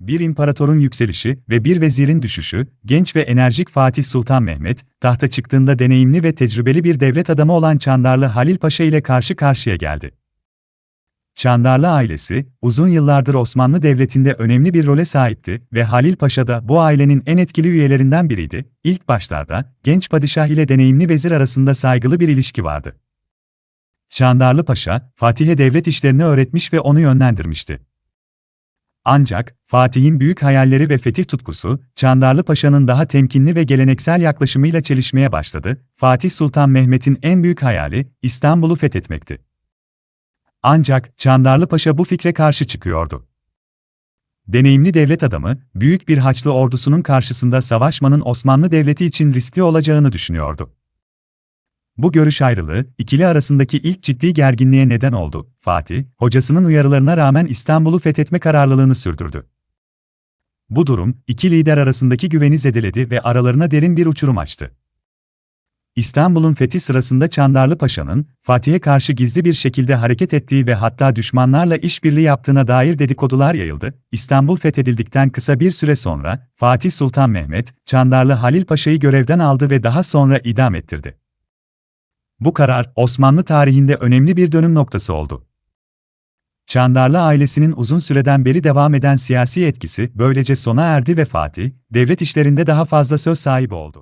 Bir imparatorun yükselişi ve bir vezirin düşüşü, genç ve enerjik Fatih Sultan Mehmet, tahta çıktığında deneyimli ve tecrübeli bir devlet adamı olan Çandarlı Halil Paşa ile karşı karşıya geldi. Çandarlı ailesi, uzun yıllardır Osmanlı Devleti'nde önemli bir role sahipti ve Halil Paşa da bu ailenin en etkili üyelerinden biriydi. İlk başlarda, genç padişah ile deneyimli vezir arasında saygılı bir ilişki vardı. Çandarlı Paşa, Fatih'e devlet işlerini öğretmiş ve onu yönlendirmişti. Ancak, Fatih'in büyük hayalleri ve fetih tutkusu, Çandarlı Paşa'nın daha temkinli ve geleneksel yaklaşımıyla çelişmeye başladı. Fatih Sultan Mehmet'in en büyük hayali, İstanbul'u fethetmekti. Ancak, Çandarlı Paşa bu fikre karşı çıkıyordu. Deneyimli devlet adamı, büyük bir Haçlı ordusunun karşısında savaşmanın Osmanlı Devleti için riskli olacağını düşünüyordu. Bu görüş ayrılığı, ikili arasındaki ilk ciddi gerginliğe neden oldu. Fatih, hocasının uyarılarına rağmen İstanbul'u fethetme kararlılığını sürdürdü. Bu durum, iki lider arasındaki güveni zedeledi ve aralarına derin bir uçurum açtı. İstanbul'un fethi sırasında Çandarlı Paşa'nın, Fatih'e karşı gizli bir şekilde hareket ettiği ve hatta düşmanlarla işbirliği yaptığına dair dedikodular yayıldı. İstanbul fethedildikten kısa bir süre sonra, Fatih Sultan Mehmet, Çandarlı Halil Paşa'yı görevden aldı ve daha sonra idam ettirdi. Bu karar, Osmanlı tarihinde önemli bir dönüm noktası oldu. Çandarlı ailesinin uzun süreden beri devam eden siyasi etkisi böylece sona erdi ve Fatih, devlet işlerinde daha fazla söz sahibi oldu.